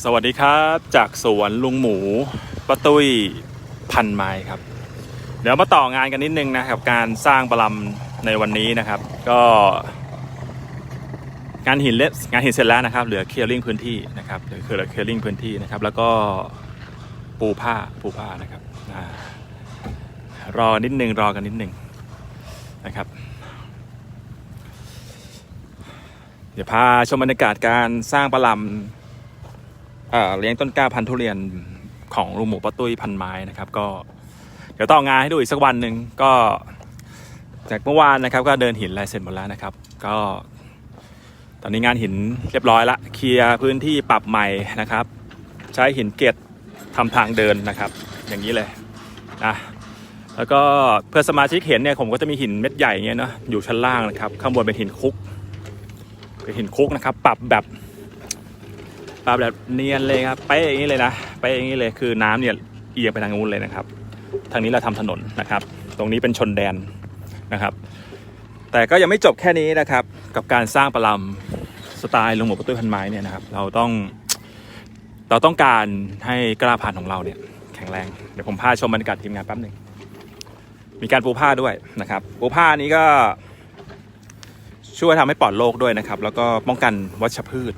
สวัสดีครับ จากสวนลุงหมูป้าตุ้ยพันไม้ครับ เดี๋ยวมาต่องานกันนิดนึงนะครับการสร้างประลำในวันนี้นะครับ ก็ งานหินเล็บงานหินเสร็จแล้วนะครับ เหลือเคลียร์ลิงพื้นที่นะครับเหลือเคลียร์ลิงพื้นที่นะครับ แล้วก็ปูผ้าปูผ้านะครับรอนิดนึงรอกันนิดนึงนะครับ เดี๋ยวพาชมบรรยากาศการสร้างประลำ เลี้ยงต้นกล้าพันธุ์ทุเรียนของลุงหมูป้าตุ้ยพันไม้นะครับ ก็เดี๋ยวต่องานให้ดูอีกสักวันหนึ่งก็ จากเมื่อวานนะครับ ก็เดินหินลายเสร็จหมดแล้วนะครับ ก็ ตอนนี้งานหินเรียบร้อยละเคลียร์พื้นที่ปรับใหม่นะครับ ใช้หินเกล็ดทำทางเดินนะครับ อย่างนี้เลยนะแล้วก็เพื่อสมาชิกเห็นเนี่ยผมก็จะมีหินเม็ดใหญ่เงี้ยเนาะอยู่ชั้นล่างนะครับ ข้างบนเป็นหินคุกเป็นหินคุกนะครับ ปรับแบบ ปลาแบบเนียนเลยครับ ไปอย่างนี้เลยนะไปอย่างนี้เลยคือน้ำเนี่ยเอียงไปทางนู้นเลยนะครับ ทางนี้เราทำถนนนะครับ ตรงนี้เป็นชนแดนนะครับ แต่ก็ยังไม่จบแค่นี้นะครับ กับการสร้างปลาลำสไตล์ลงหมูประตูพันไม้เนี่ยนะครับ เราต้อง เราต้องการให้กล้าพันของเราเนี่ย แข็งแรง เดี๋ยวผมพาชมบรรยากาศทีมงานแป๊บหนึ่งมีการปูผ้าด้วยนะครับ ปูผ้านี้ก็ช่วยทำให้ปลอดโรคด้วยนะครับ แล้วก็ป้องกันวัชพืช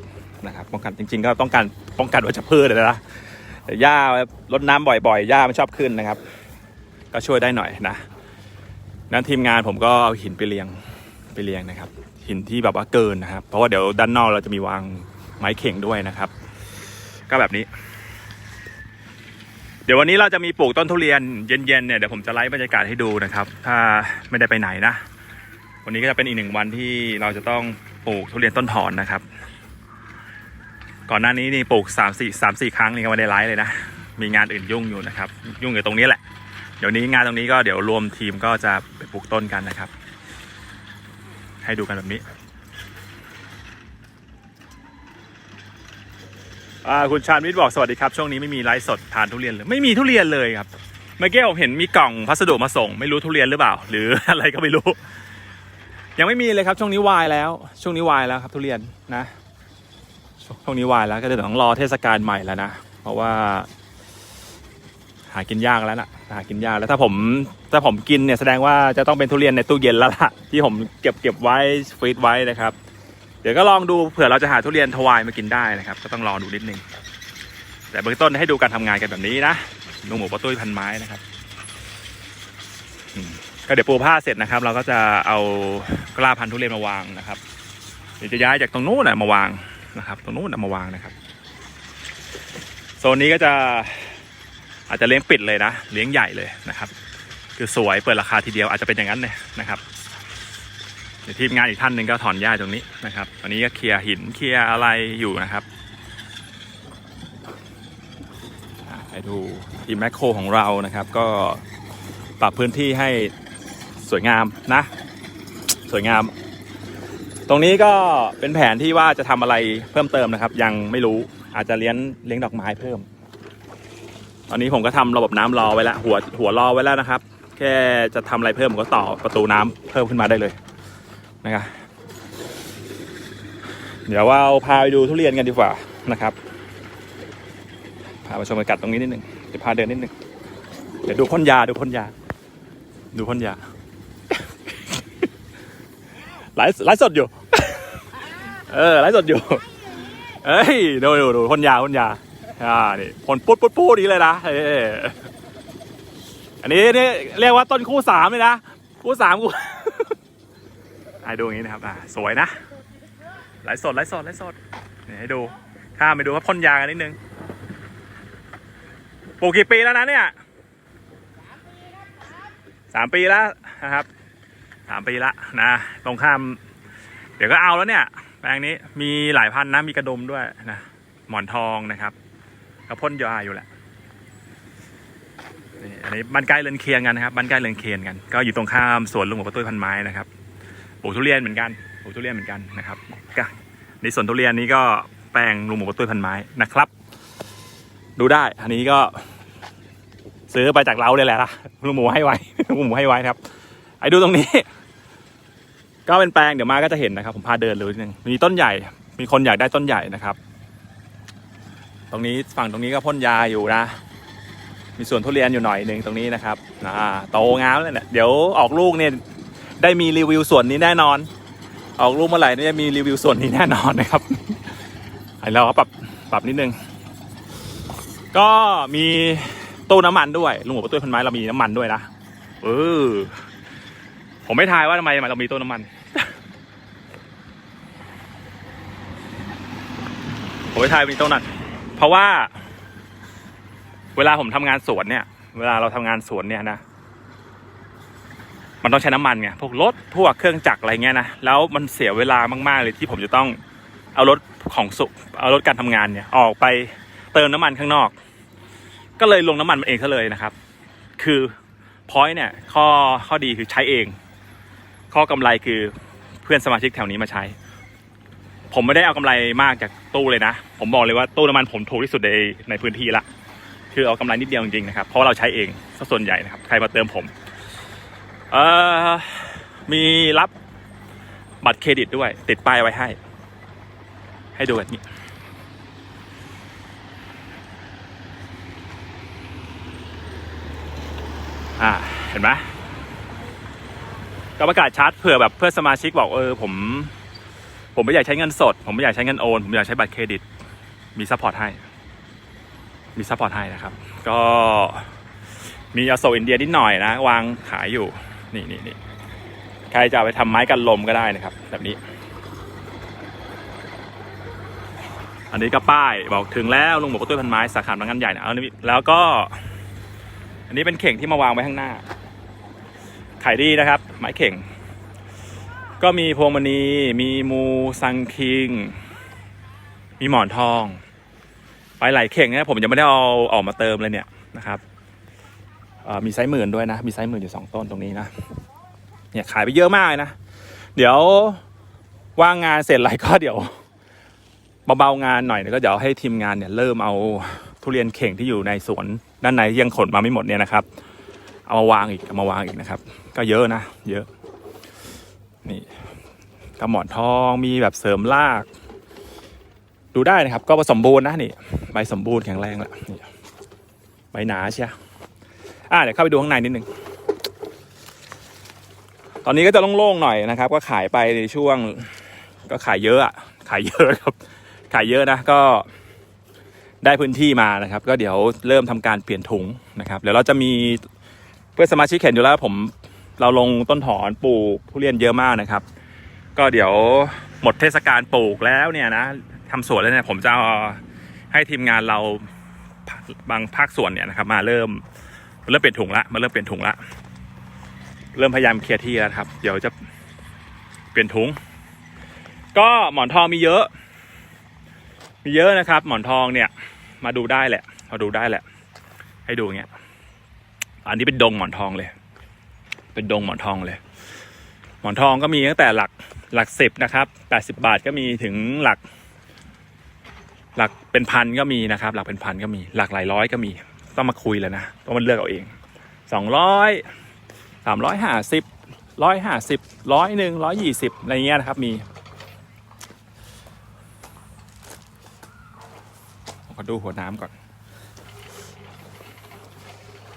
นะครับป้องกันจริง ๆ ก็ต้องการป้องกันวัชพืชเลยนะหญ้ารดน้ำบ่อยๆหญ้ามันชอบขึ้นนะครับ ก็ช่วยได้หน่อยนะนั้นทีมงานผมก็เอาหินไปเรียงไปเรียงนะครับ หินที่แบบว่าเกินนะครับ เพราะว่าเดี๋ยวด้านนอกเราจะมีวางไม้เข่งด้วยนะครับ ก็แบบนี้ เดี๋ยววันนี้เราจะมีปลูกต้นทุเรียนเย็นๆเนี่ยเดี๋ยวผมจะไลฟ์บรรยากาศให้ดูนะครับ ถ้าไม่ได้ไปไหนนะ วันนี้ก็จะเป็นอีกหนึ่งวันที่เราจะต้องปลูกทุเรียนต้นถอนนะครับ ก่อนหน้านี้นี่ปลูกสามสี่สามสี่ครั้งนี่ก็ไม่ได้ไลฟ์เลยนะ มีงานอื่นยุ่งอยู่นะครับ ยุ่งอยู่ตรงนี้แหละ เดี๋ยวนี้งานตรงนี้ก็เดี๋ยวรวมทีมก็จะไปปลูกต้นกันนะครับ ให้ดูกันแบบนี้คุณชาญวิทย์บอกสวัสดีครับ ช่วงนี้ไม่มีไลฟ์สดทานทุเรียนเลยไม่มีทุเรียนเลยครับเมื่อกี้ผมเห็นมีกล่องพัสดุมาส่ง ไม่รู้ทุเรียนหรือเปล่า หรืออะไรก็ไม่รู้ ยังไม่มีเลยครับ ช่วงนี้วายแล้ว ช่วงนี้วายแล้วครับทุเรียนนะ ช่วงนี้วายแล้วก็เดี๋ยวต้องรอเทศกาลใหม่แล้วนะ เพราะว่า หากินยากแล้วนะหากินยากแล้วถ้าผมถ้าผมกินเนี่ยแสดงว่าจะต้องเป็นทุเรียนในตู้เย็นแล้วล่ะที่ผมเก็บเก็บไว้ฟรีดไว้นะครับ เดี๋ยวก็ลองดูเผื่อเราจะหาทุเรียนทวายมากินได้นะครับ ก็ต้องรอดูนิดนึงแต่เบื้องต้นให้ดูการทำงานกันแบบนี้นะลุงหมูปะตุ้ยพันไม้นะครับก็เดี๋ยวปูผ้าเสร็จนะครับ เราก็จะเอากล้าพันธุ์ทุเรียนมาวางนะครับเดี๋ยวจะย้ายจากตรงนู้นนะมาวาง นะครับตรงนู้นเอามาวางนะครับโซนนี้ก็จะอาจจะเลี้ยงปิดเลยนะ เลี้ยงใหญ่เลยนะครับ คือสวยเปิดราคาทีเดียวอาจจะเป็นอย่างนั้นเลยนะครับเดี๋ยวทีมงานอีกท่านหนึ่งก็ถอนหญ้าตรงนี้นะครับตอนนี้ก็เคลียร์หินเคลียร์อะไรอยู่นะครับอะไปดูทีมแมคโครของเรานะครับ ก็ปรับพื้นที่ให้สวยงามนะ สวยงาม ตรงนี้ก็เป็นแผนที่ว่าจะทำอะไรเพิ่มเติมนะครับ ยังไม่รู้อาจจะเลี้ยงเลี้ยงดอกไม้เพิ่ม ตอนนี้ผมก็ทำระบบน้ำรอไว้แล้วหัวหัวรอไว้แล้วนะครับ แค่จะทำอะไรเพิ่มผมก็ต่อประตูน้ำเพิ่มขึ้นมาได้เลยนะครับเดี๋ยวว่าเอาพาไปดูทุเรียนกันดีกว่านะครับพาไปชมบรรยากาศตรงนี้นิดหนึ่งเดี๋ยวพาเดินนิดหนึ่งเดี๋ยวดูพ่นยาดูพ่นยา ดูพ่นยา ไลฟ์ไลฟ์สดอยู่ เออไลฟ์สดอยู่ เอ้ยดูดูดูพ่นยาพ่นยา อ่า นี่พ่นปุ๊ดปุ๊ดปุ๊ดนี้เลยนะเอออันนี้นี่เรียกว่าต้นคู่สามเลยนะ คู่สามกูให้ดูอย่างนี้นะครับ อ่า สวยนะ ไลฟ์สดไลฟ์สดไลฟ์สดนี่ให้ดู ข้ามไปดูว่าพ่นยากันนิดนึง ปลูกกี่ปีแล้วนะเนี่ยสามปีแล้วนะครับ สามปีละนะตรงข้าม เดี๋ยวก็เอาแล้วเนี่ย แปลงนี้มีหลายพันนะมีกระดมด้วยนะหมอนทองนะครับกระพ่นยาอยู่แหละนี่อันนี้บ้านใกล้เรือนเคียงกันนะครับบ้านใกล้เรือนเคียงกัน ก็อยู่ตรงข้ามสวนลุงหมูประตุ้ยพันไม้นะครับปลูกทุเรียนเหมือนกันปลูกทุเรียนเหมือนกันนะครับก็ในสวนทุเรียนนี้ก็แปลงลุงหมูตุ้ยพันไม้นะครับ ดูได้อันนี้ก็ซื้อไปจากเราเลยแหละนะลุงหมูให้ไว้ลุงหมูให้ไว้ครับ ไอ้ดูตรงนี้ ก็เป็นแปลงเดี๋ยวมาก็จะเห็นนะครับ ผมพาเดินเลยนิดนึงมีต้นใหญ่ มีคนอยากได้ต้นใหญ่นะครับ ตรงนี้ฝั่งตรงนี้ก็พ่นยาอยู่นะ มีสวนทุเรียนอยู่หน่อยหนึ่งตรงนี้นะครับอ่าโตงามเลยเนี่ยเดี๋ยวออกลูกเนี่ยได้มีรีวิวส่วนนี้แน่นอน ออกลูกเมื่อไหร่เนี่ยมีรีวิวส่วนนี้แน่นอนนะครับไอเราก็ปรับปรับนิดนึง ก็มีตู้น้ำมันด้วยลุงหัวประตูพันไม้เรามีน้ำมันด้วยนะเออ ผมไม่ทายว่าทำไมเรามีตู้น้ำมัน ผมไม่ทายมีตู้นั้นเพราะว่า เวลาผมทำงานสวนเนี่ย เวลาเราทำงานสวนเนี่ยนะมันต้องใช้น้ำมันไง พวกรถ พวกเครื่องจักรอะไรเงี้ยนะ แล้วมันเสียเวลามาก ๆ เลยที่ผมจะต้องเอารถของสุเอารถการทำงานเนี่ย ออกไปเติมน้ำมันข้างนอก ก็เลยลงน้ำมันมาเองซะเลยนะครับ คือพอยเนี่ย ข้อข้อดีคือใช้เอง ข้อกำไรคือเพื่อนสมาชิกแถวนี้มาใช้ ผมไม่ได้เอากำไรมากจากตู้เลยนะ ผมบอกเลยว่าตู้น้ำมันผมถูกที่สุดในในพื้นที่ละคือเอากำไรนิดเดียวจริงๆนะครับ เพราะเราใช้เองซะส่วนใหญ่นะครับ ใครมาเติมผมเอ่อมีรับบัตรเครดิตด้วย ติดป้ายไว้ให้ ให้ดูแบบนี้ อ่า เห็นไหม ก็ประกาศชาร์จเผื่อแบบเพื่อนสมาชิกบอกเออผม ผมไม่อยากใช้เงินสด ผมไม่อยากใช้เงินโอน ผมอยากใช้บัตรเครดิต มีซัพพอร์ตให้ มีซัพพอร์ตให้นะครับ ก็มีอโศกอินเดียนิดหน่อยนะ วางขายอยู่ นี่นี่นี่ใครจะไปทำไม้กันลมก็ได้นะครับ แบบนี้ อันนี้ก็ป้ายบอกถึงแล้วลุงบอกว่าตุ้พันไม้สาขาบางงานใหญ่นะเอานี่แล้วก็ อันนี้เป็นเข่งที่มาวางไว้ข้างหน้าขายดีนะครับ ไม้เข่ง ก็มีพวงมณี มีมูซังคิง มีหมอนทอง ไปหลายเข่งเนี่ยผมยังไม่ได้เอาออกมาเติมเลยเนี่ยนะครับมีไซส์หมื่นด้วยนะ มีไซส์หมื่นอยู่สองต้นตรงนี้นะ เนี่ยขายไปเยอะมากเลยนะ เดี๋ยวว่างงานเสร็จไรก็เดี๋ยวเบาๆงานหน่อยก็เดี๋ยวให้ทีมงานเนี่ยเริ่มเอาทุเรียนเข่งที่อยู่ในสวนด้านในยังขนมาไม่หมดเนี่ยนะครับ เอามาวางอีกเอามาวางอีกนะครับ ก็เยอะนะ เยอะ นี่กระหมอนทองมีแบบเสริมราก ดูได้นะครับ ก็สมบูรณ์นะนี่ใบสมบูรณ์แข็งแรงแล้วนี่ใบหนาเชียอะเดี๋ยวเข้าไปดูข้างในนิดนึงตอนนี้ก็จะโล่งๆหน่อยนะครับ ก็ขายไปในช่วง ก็ขายเยอะอะขายเยอะครับ ขายเยอะนะก็ได้พื้นที่มานะครับ ก็เดี๋ยวเริ่มทำการเปลี่ยนถุงนะครับ เดี๋ยวเราจะมีเพื่อนสมาชิกเห็นอยู่แล้วผม เราลงต้นถอนปลูกทุเรียนเยอะมากนะครับ ก็เดี๋ยวหมดเทศกาลปลูกแล้วเนี่ยนะทำสวนแล้วเนี่ยผมจะให้ทีมงานเราบางภาคส่วนเนี่ยนะครับ มาเริ่มเริ่มเปลี่ยนถุงละมาเริ่มเปลี่ยนถุงละเริ่มพยายามเคลียร์ที่แล้วครับ เดี๋ยวจะเปลี่ยนถุง ก็หมอนทองมีเยอะ มีเยอะนะครับ หมอนทองเนี่ย มาดูได้แหละ มาดูได้แหละ ให้ดูเงี้ย อันนี้เป็นดงหมอนทองเลย เป็นดงหมอนทองเลย หมอนทองก็มีตั้งแต่หลักหลักสิบนะครับแปดสิบาทก็มีถึงหลัก หลักเป็นพันก็มีนะครับ หลักเป็นพันก็มี หลักหลายร้อยก็มี ต้องมาคุยแล้วนะต้องมันเลือกเอาเองสองร้อยสามร้อยห้าสิบร้อยห้าสิบร้อยหนึ่งร้อยยี่สิบอะไรเงี้ยนะครับมีขอดูหัวน้ำก่อน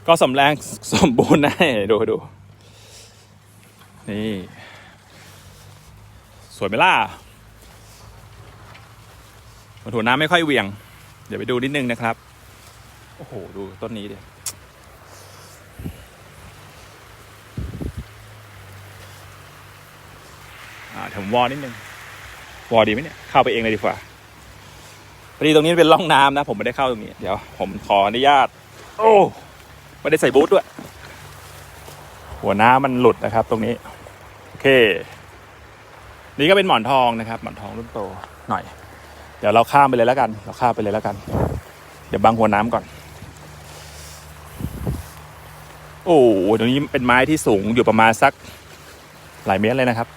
ก็สำแรงสมบูรณ์นะดูดู นี่ สวยไหมล่ะหัวน้ำไม่ค่อยเวียง เดี๋ยวไปดูนิดนึงนะครับ โอ้โห ดูต้นนี้ดิอ่าผมวอนิดนึงวอดีไหมเนี่ย เข้าไปเองเลยดีกว่าพอดีตรงนี้เป็นร่องน้ำนะ ผมไม่ได้เข้าตรงนี้ เดี๋ยว ผมขออนุญาต โอ้ไม่ได้ใส่บูทด้วย หัวน้ำมันหลุดนะครับ ตรงนี้ เค นี่ก็เป็นหมอนทองนะครับ หมอนทองรุ่นโตหน่อย เดี๋ยวเราข้ามไปเลยแล้วกัน เราข้ามไปเลยแล้วกัน เดี๋ยวบังหัวน้ำก่อน โอ้โหตรงนี้เป็นไม้ที่สูงอยู่ประมาณสักหลายเมตรเลยนะครับ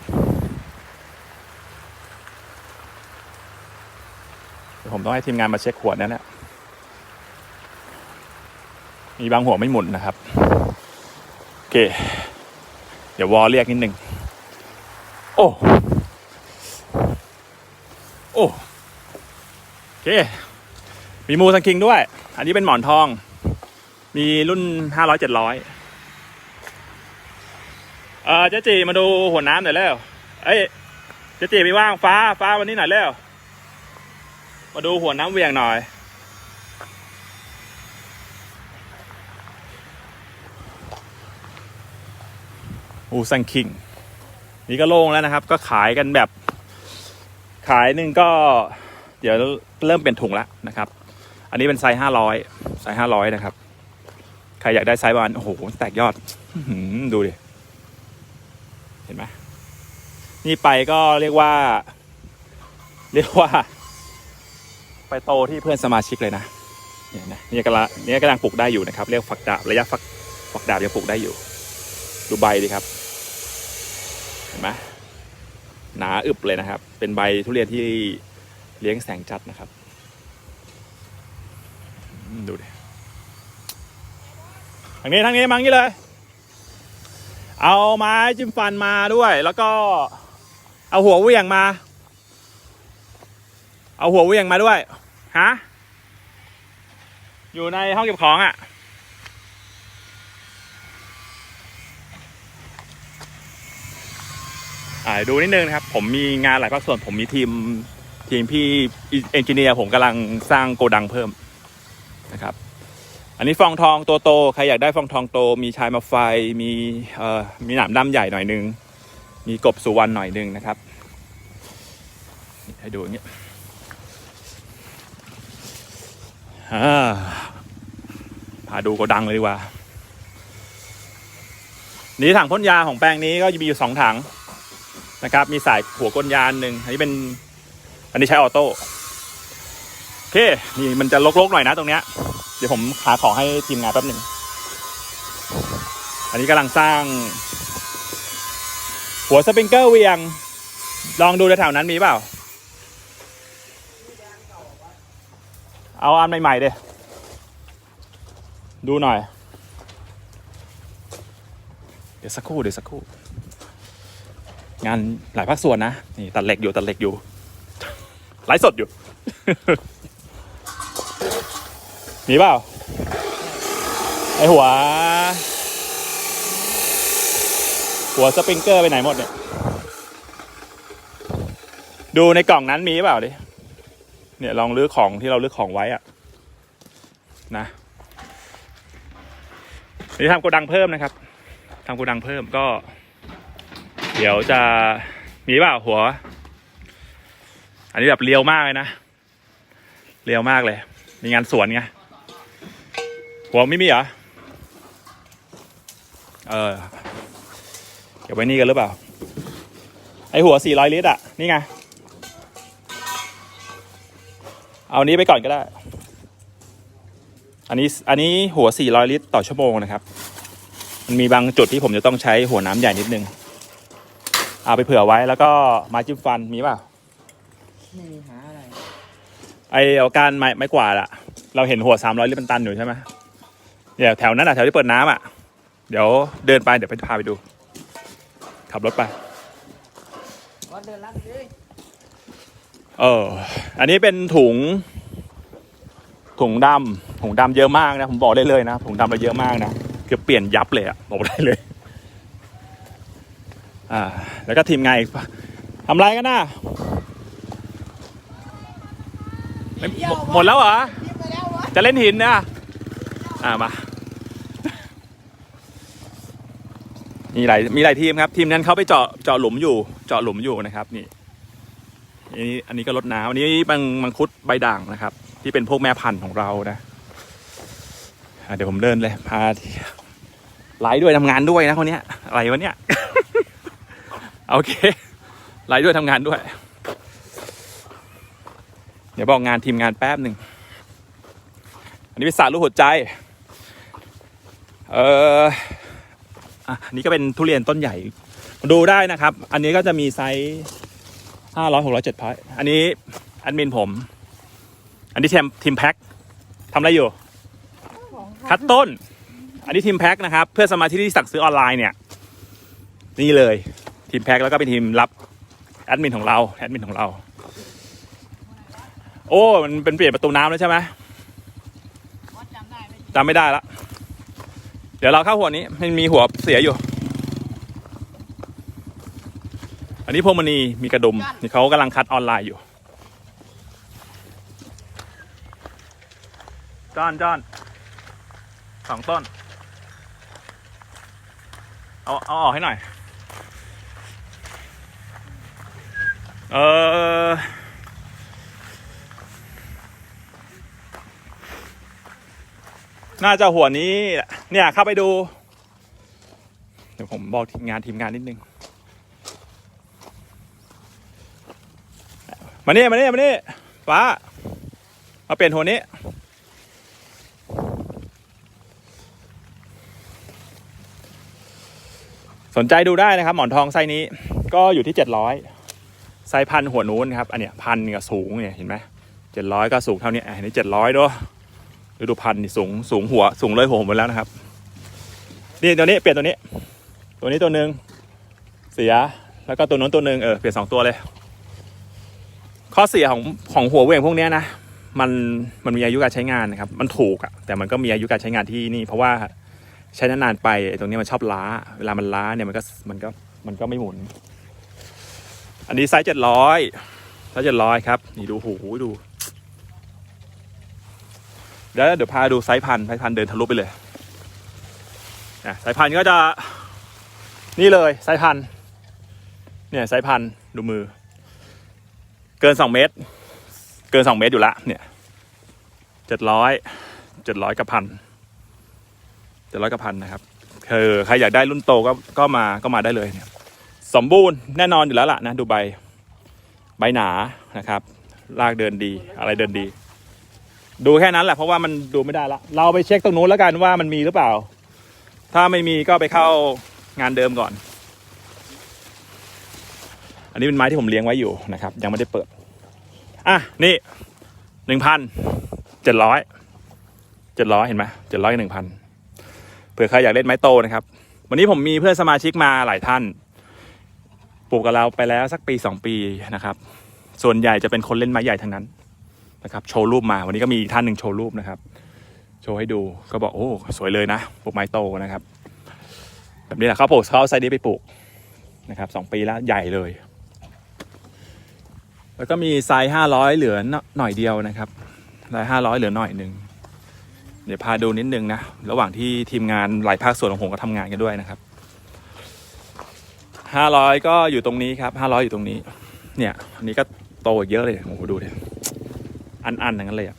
ผมต้องให้ทีมงานมาเช็คขวดนั้นนะมีบางหัวไม่หมุนนะครับ โอเค เดี๋ยววอลเรียกนิดนึง อ้ โอ้โอเคมีมีมูสังคิงด้วย อันนี้เป็นหมอนทอง มีรุ่นห้าร้อยเจ็ดร้อยเออเจ๊จีมาดูหัวน้ำหน่อยแล้ว เอ้ยเจ๊จีไม่ว่างฟ้าฟ้าวันนี้หน่อยแล้ว มาดูหัวน้ำเวียงหน่อยอูซังคิง นี่ก็โล่งแล้วนะครับ ก็ขายกันแบบ ขายหนึ่งก็ เดี๋ยวเริ่มเป็นถุงแล้วนะครับ อันนี้เป็นไซส์ห้าร้อยไซส์ห้าร้อยนะครับ ใครอยากได้ไซส์ประมาณโอ้โหแตกยอดดูดิ เห็นไหมนี่ไปก็เรียกว่า เรียกว่า ไปโตที่เพื่อนสมาชิกเลยนะเนี่ยนะนี่กำลังนี่กำลังปลูกได้อยู่นะครับ เรียกฝักดาบระยะฝักฝักดาบยังปลูกได้อยู่ ดูใบดีครับ เห็นไหมหนาอึบเลยนะครับ เป็นใบทุเรียนที่เลี้ยงแสงจัดนะครับ ดูดิทางนี้ทางนี้มังนี้เลย เอาไม้จิ้มฟันมาด้วย แล้วก็เอาหัวเวียงมา เอาหัวเวียงมาด้วย ฮะ อยู่ในห้องเก็บของอะ่ะ อ่า ดูนิดนึงนะครับ ผมมีงานหลายภาคส่วน ผมมีทีมทีมพี่เอนจิเนียร์ผมกำลังสร้างโกดังเพิ่มนะครับ อันนี้ฟองทองตัวโตใครอยากได้ฟองทองโต มีชายมาไฟมีเอ่อมีหนามดำใหญ่หน่อยนึง มีกบสุวรรณหน่อยนึงนะครับให้ดูอย่างเงี้ยอ่าพาดูโกดังเลยดีกว่า นี่ถังพ่นยาของแปลงนี้ก็จะมีอยู่สองถัง นะครับ มีสายหัวก้นยานหนึ่งอันนี้เป็น อันนี้ใช้ออโต้โอเค นี่มันจะลกๆหน่อยนะตรงเนี้ย เดี๋ยวผมหาของให้ทีมงานแป๊บหนึ่ง อันนี้กำลังสร้าง หัวสปริงเกอร์เวียง ลองดูแถวๆนั้นมีเปล่า เอาอันใหม่ๆเดยดูหน่อย เดี๋ยวสักครู่เดี๋ยวสักครู่ งานหลายภาคส่วนนะนี่ตัดเหล็กอยู่ตัดเหล็กอยู่ไลฟ์สดอยู่ มีเปล่า ไอหัว หัวสปริงเกอร์ไปไหนหมดเนี่ย ดูในกล่องนั้นมีเปล่าดิ เนี่ยลองลื้อของที่เราลื้อของไว้อะนะนี่ทำโกดังเพิ่มนะครับทำโกดังเพิ่มก็ เดี๋ยวจะมีเปล่าหัว อันนี้แบบเรียวมากเลยนะ เรียวมากเลย มีงานสวนไง หัวไม่มีเหรอ เออเก็บไว้นี่กันหรือเปล่า ไอหัว 400 ลิตรอะ นี่ไง เอานี้ไปก่อนก็ได้ อันนี้ อันนี้หัว 400 ลิตรต่อชั่วโมงนะครับ มันมีบางจุดที่ผมจะต้องใช้หัวน้ำใหญ่นิดนึง เอาไปเผื่อไว้แล้วก็ไม้จิ้มฟันมีเปล่าไม่มีหาอะไรไอเอาการไม้ไม้กวาดอะเราเห็นหัวสามร้อยลิตรเป็นตันอยู่ใช่ไหมเดี๋ยวแถวนั้นอะแถวที่เปิดน้ำอะเดี๋ยวเดินไปเดี๋ยวไปพาไปดู ขับรถไปวัดเดินลัดเลยเอออันนี้เป็นถุง ถุงดำถุงดำเยอะมากนะผมบอกได้เลยนะถุงดำเราเยอะมากนะเกือบเปลี่ยนยับเลยอะบอกได้เลย อ่าแล้วก็ทีมงานอีกทำไรกันน่ะไม่หมดหมดแล้วเหรอยิบไปแล้ววะจะเล่นหินนะอ่ามา มีหลายมีหลายทีมครับ ทีมนั้นเขาไปเจาะเจาะหลุมอยู่ เจาะหลุมอยู่นะครับ นี่อันนี้อันนี้ก็รดน้ำอันนี้มังมังคุดใบด่างนะครับ ที่เป็นพวกแม่พันธุ์ของเรานะอะเดี๋ยวผมเดินเลยพาที่ไลฟ์ด้วยทำงานด้วยนะคนเนี้ยอะไรวะเนี่ย โอเคไลฟ์ด้วยทำงานด้วย เดี๋ยวบอกงานทีมงานแป๊บหนึ่ง อันนี้เป็นสารลูกหัวใจ เอออะอันนี้ก็เป็นทุเรียนต้นใหญ่ ดูได้นะครับ อันนี้ก็จะมีไซส์ห้าร้อยหกร้อยเจ็ดพอยอันนี้แอดมินผม อันนี้ทีมทีมแพ็คทำอะไรอยู่ คัดต้น อันนี้ทีมแพ็คนะครับ เพื่อสมาชิกที่สั่งซื้อออนไลน์เนี่ย นี่เลย ทีมแพ็คแล้วก็เป็นทีมรับแอดมินของเราแอดมินของเรา โอ้มันเป็นเปลี่ยนประตูน้ำแล้วใช่ไหมจำไม่ได้ละเดี๋ยวเราเข้าหัวนี้มันมีหัวเสียอยู่ อันนี้พวงมณีมีกระดุมนี่เขากำลังคัดออนไลน์อยู่จอนจอนสองต้น เอาเอาออกให้หน่อย เออน่าจะหัวนี้ เนี่ยเข้าไปดู เดี๋ยวผมบอกทีมงานทีมงานนิดนึง มาเนี่ยมาเนี่ยมาเนี่ยฟ้า มาเปลี่ยนหัวนี้ สนใจดูได้นะครับ หมอนทองไซนี้ ก็อยู่ที่700ไซ ส์พันหัวนู้นครับอันเนี้ยพันกับสูงเนี่ยเห็นไหมเจ็ดร้อยก็สูงเท่านี้อันนี้เจ็ดร้อยด้วยฤดูพันธุ์นี่สูงสูงหัวสูงเลยหัวผมไปแล้วนะครับนี่ตัวนี้เปลี่ยนตัวนี้ ตัวนี้ตัวหนึ่งเสียแล้วก็ตัวนู้นตัวหนึ่งเออเปลี่ยนสองตัวเลย ข้อเสียของของหัวเว่งพวกเนี้ยนะมันมันมีอายุการใช้งานนะครับ มันถูกอะแต่มันก็มีอายุการใช้งานที่นี่ เพราะว่าใช้นานๆไปตรงนี้มันชอบล้า เวลามันล้าเนี่ยมันก็มันก็มันก็ไม่หมุน อันนี้ไซส์เจ็ดร้อยไซส์เจ็ดร้อยครับ นี่ดูหูดู เดี๋ยวเดี๋ยวพาดูไซส์พันไซส์พันเดินทะลุไปเลยอะไซส์พันก็จะนี่เลยไซส์พันเนี่ยไซส์พันดูมือ เกินสองเมตร เกินสองเมตรอยู่ละเนี่ยเจ็ดร้อยเจ็ดร้อยกับพันเจ็ดร้อยกับพันนะครับคือใครอยากได้รุ่นโตก็ก็มาก็มาได้เลยเนี่ย สมบูรณ์แน่นอนอยู่แล้วล่ะนะดูใบใบหนานะครับรากเดินดีอะไรเดินดี ดูแค่นั้นแหละเพราะว่ามันดูไม่ได้ละ เราไปเช็คตรงนู้นแล้วกันว่ามันมีหรือเปล่า ถ้าไม่มีก็ไปเข้างานเดิมก่อน อันนี้เป็นไม้ที่ผมเลี้ยงไว้อยู่นะครับ ยังไม่ได้เปิด อะนี่หนึ่งพันเจ็ดร้อยเจ็ดร้อยเห็นไหมเจ็ดร้อยหนึ่งพันเผื่อใครอยากเล่นไม้โตนะครับ วันนี้ผมมีเพื่อนสมาชิกมาหลายท่าน ปลูกกับเราไปแล้วสักปีสองปีนะครับ ส่วนใหญ่จะเป็นคนเล่นไม้ใหญ่ทั้งนั้นนะครับ โชว์รูปมาวันนี้ก็มีอีกท่านหนึ่งโชว์รูปนะครับ โชว์ให้ดูก็บอกโอ้สวยเลยนะปลูกไม้โตนะครับ แบบนี้แหละเขาปลูกเขาไซส์นี้ไปปลูกนะครับสองปีแล้วใหญ่เลย แล้วก็มีไซส์ห้าร้อยเหลือหน่อยเดียวนะครับไซส์ห้าร้อยเหลือหน่อยหนึ่งเดี๋ยวพาดูนิดนึงนะ ระหว่างที่ทีมงานหลายภาคส่วนของผมก็ทำงานกันด้วยนะครับ ห้าร้อยก็อยู่ตรงนี้ครับห้าร้อยอยู่ตรงนี้ เนี่ยอันนี้ก็โตอีกเยอะเลยโอ้โหดูดิอันอันอย่างนั้นเลยอะ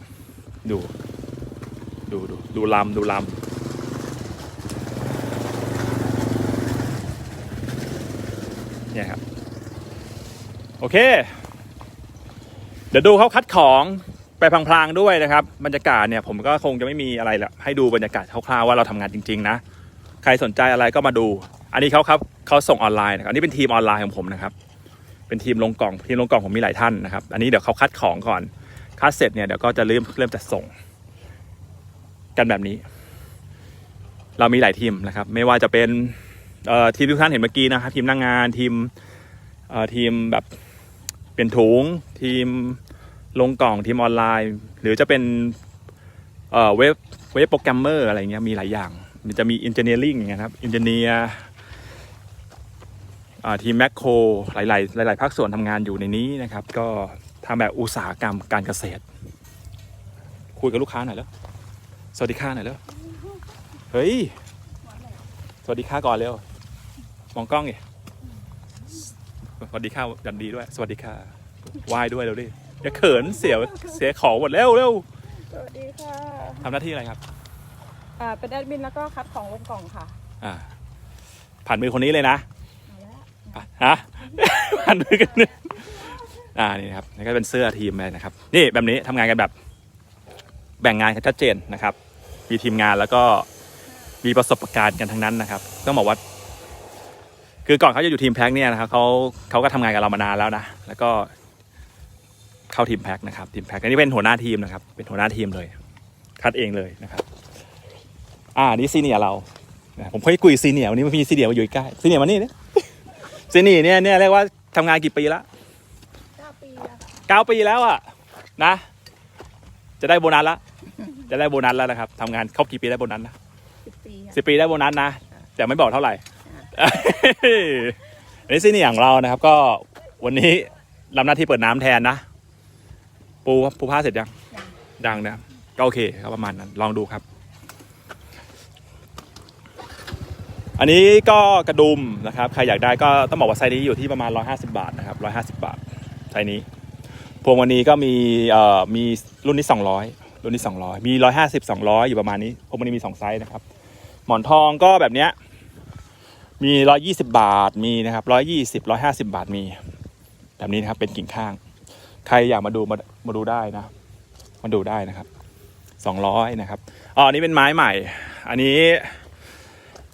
ดู ดูดูดูลำดูลำเนี่ยครับ โอเค เดี๋ยวดูเขาคัดของไปพลางๆด้วยนะครับ บรรยากาศเนี่ยผมก็คงจะไม่มีอะไรละให้ดูบรรยากาศคร่าวๆว่าเราทำงานจริง ๆ นะ ใครสนใจอะไรก็มาดู อันนี้เขาครับเขาส่งออนไลน์นะครับอันนี้เป็นทีมออนไลน์ของผมนะครับ เป็นทีมลงกล่องทีมลงกล่องผมมีหลายท่านนะครับ อันนี้เดี๋ยวเขาคัดของก่อนคัดเสร็จเนี่ยเดี๋ยวก็จะเริ่มเริ่มจัดส่ง กันแบบนี้ เรามีหลายทีมนะครับ ไม่ว่าจะเป็นทีมทุกท่านเห็นเมื่อกี้นะครับทีมนั่งงานทีมทีมแบบเปลี่ยนถุงทีมลงกล่องทีมออนไลน์ หรือจะเป็นเว็บเว็บโปรแกรมเมอร์อะไรเงี้ยมีหลายอย่าง มันจะมีอินเจเนียริงอย่างเงี้ยครับอินเจเนียร์ ทีมแมคโครหลาย ๆ หลาย ๆ ภาคส่วนทำงานอยู่ในนี้นะครับ ก็ทำแบบอุตสาหกรรมการเกษตร คุยกับลูกค้าหน่อยแล้ว สวัสดีค่ะหน่อยแล้ว เฮ้ย สวัสดีค่ะก่อนเร็ว มองกล้องไงสวัสดีค่ะยันดีด้วย สวัสดีค่ะไหว้ด้วยเร็วดิอย่าเขินเสียเสียของหมดเร็วเร็วสวัสดีค่ะทำหน้าที่อะไรครับ อ่า เป็นแอดมินแล้วก็คัดของลงกล่องค่ะ อ่าผ่านมือคนนี้เลยนะเอาละอะ ฮะผ่านมือกันเนี่ยอ่านี่นะครับนี่ก็เป็นเสื้อทีมเลยนะครับ นี่แบบนี้ทำงานกันแบบแบ่งงานกันชัดเจนนะครับ มีทีมงานแล้วก็มีประสบการณ์กันทั้งนั้นนะครับต้องบอกว่า คือก่อนเขาจะอยู่ทีมแพ็กเนี่ยนะครับเขาเขาก็ทำงานกับเรามานานแล้วนะแล้วก็เข้าทีมแพ็กนะครับทีมแพ็กอันนี้เป็นหัวหน้าทีมนะครับ เป็นหัวหน้าทีมเลย คัดเองเลยนะครับ อ่านี่ซีเนียเราผมเคยคุยซีเนียวันนี้มันมีซีเนียมาอยู่ใกล้ซีเนียมานี่เนี่ย ซีเนียร์เนี่ยเนี่ยเรียกว่าทำงานกี่ปีละเก้าปีแล้วค่ะเก้าปีแล้วอะนะ จะได้โบนัสละ จะได้โบนัสแล้วนะครับทำงานครบกี่ปีได้โบนัสนะสิบปีค่ะ สิบปีได้โบนัสนะแต่ไม่บอกเท่าไหร่ อันนี้ซีเนียร์ของเรานะครับ ก็วันนี้รับหน้าที่เปิดน้ำแทนนะ ปูปูผ้าเสร็จยังดังนะก็โอเคครับประมาณนั้นลองดูครับ อันนี้ก็กระดุมนะครับ ใครอยากได้ก็ต้องบอกว่าไซส์นี้อยู่ที่ประมาณ 150 บาทนะครับ 150 บาทไซส์นี้ พวงวันนี้ก็มีเอ่อมีรุ่นนี้ 200 รุ่นนี้ 200 มี 150 200 อยู่ประมาณนี้พวงวันนี้มี 2 ไซส์นะครับ หมอนทองก็แบบเนี้ยมี 120 บาทมีนะครับ 120 150 บาทมี แบบนี้นะครับเป็นกิ่งข้าง ใครอยากมาดูมามาดูได้นะมาดูได้นะครับ 200 นะครับอ๋ออันนี้เป็นไม้ใหม่ อันนี้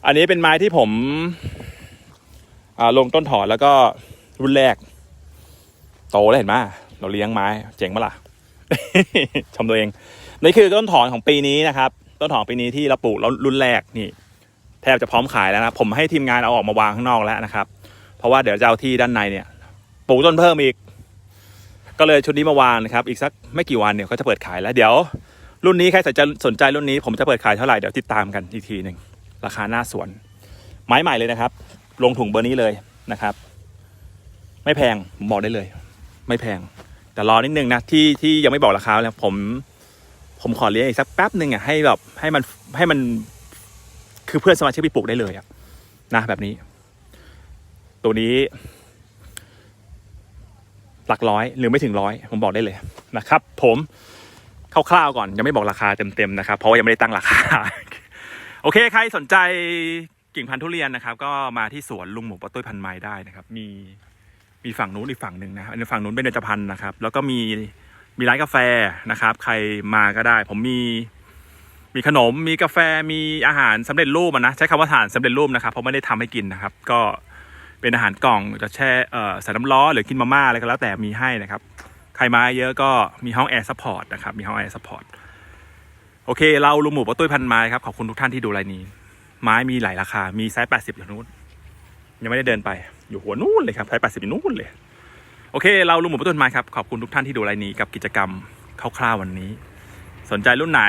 อันนี้เป็นไม้ที่ผมลงต้นถอนแล้วก็รุ่นแรก โตแล้วเห็นไหมเราเลี้ยงไม้ เจ๋งปะล่ะชมตัวเองนี่คือต้นถอนของปีนี้นะครับ ต้นถอนปีนี้ที่เราปลูกแล้วรุ่นแรกนี่ แทบจะพร้อมขายแล้วนะผมให้ทีมงานเอาออกมาวางข้างนอกแล้วนะครับ เพราะว่าเดี๋ยวจะเอาที่ด้านในเนี่ยปลูกต้นเพิ่มอีก ก็เลยชุดนี้มาวางนะครับ อีกสักไม่กี่วันเนี่ยก็จะเปิดขายแล้ว เดี๋ยว รุ่นนี้ใครสนใจสนใจรุ่นนี้ผมจะเปิดขายเท่าไหร่เดี๋ยวติดตามกันอีกทีหนึ่ง ราคาหน้าสวน ไม้ใหม่เลยนะครับ ลงถุงเบอร์นี้เลยนะครับ ไม่แพงผมบอกได้เลย ไม่แพง แต่รอนิดนึงนะที่ที่ยังไม่บอกราคาแล้วผม ผมขอเลี้ยงอีกสักแป๊บหนึ่งอะให้แบบให้มันให้มันคือเพื่อนสมาชิกไปปลูกได้เลยอะนะแบบนี้ ตัวนี้ หลักร้อยหรือไม่ถึงร้อยผมบอกได้เลยนะครับ ผมคร่าวๆก่อนยังไม่บอกราคาเต็มๆนะครับ เพราะว่ายังไม่ได้ตั้งราคา โอเคใครสนใจกิ่งพันธุ์ทุเรียนนะครับ ก็มาที่สวนลุงหมูปะตุ้ยพันไม้ได้นะครับ มีมีฝั่งนู้นอีกฝั่งหนึ่งนะอันนี้ฝั่งนู้นเป็นเบญจพรรณนะครับ แล้วก็มีมีร้านกาแฟนะครับ ใครมาก็ได้ ผมมีมีขนมมีกาแฟมีอาหารสำเร็จรูปนะใช้คำว่าอาหารสำเร็จรูปนะครับเพราะไม่ได้ทำให้กินนะครับ ก็เป็นอาหารกล่องจะแช่เอ่อใส่น้ำร้อนหรือกินมาม่าอะไรก็แล้วแต่มีให้นะครับ ใครมาเยอะก็มีห้องแอร์ซัพพอร์ตนะครับมีห้องแอร์ซัพพอร์ต โอเค เราลุงหมูปะตุ้ยพันไม้ครับ ขอบคุณทุกท่านที่ดูรายนี้ ไม้มีหลายราคา มีไซส์แปดสิบอยู่นู้น ยังไม่ได้เดินไป อยู่หัวนู้นเลยครับ ไซส์แปดสิบอยู่นู้นเลย โอเค เราลุงหมูปะตุ้ยพันไม้ครับ ขอบคุณทุกท่านที่ดูรายนี้กับกิจกรรมคร่าวๆวันนี้ สนใจรุ่นไหน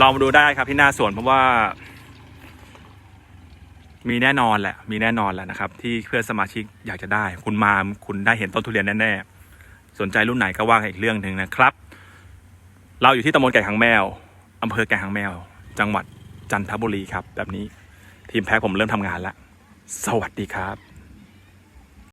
ลองมาดูได้ครับที่หน้าสวนเพราะว่า มีแน่นอนแหละ มีแน่นอนแหละนะครับ ที่เพื่อนสมาชิกอยากจะได้ คุณมา คุณได้เห็นต้นทุเรียนแน่ๆ สนใจรุ่นไหนก็ว่ากันอีกเรื่องหนึ่งนะครับ เราอยู่ที่ตำบลแก่หางแมวอำเภอแก่หางแมว จังหวัดจันทบุรีครับ แบบนี้ทีมแพ็คผมเริ่มทำงานแล้ว สวัสดีครับ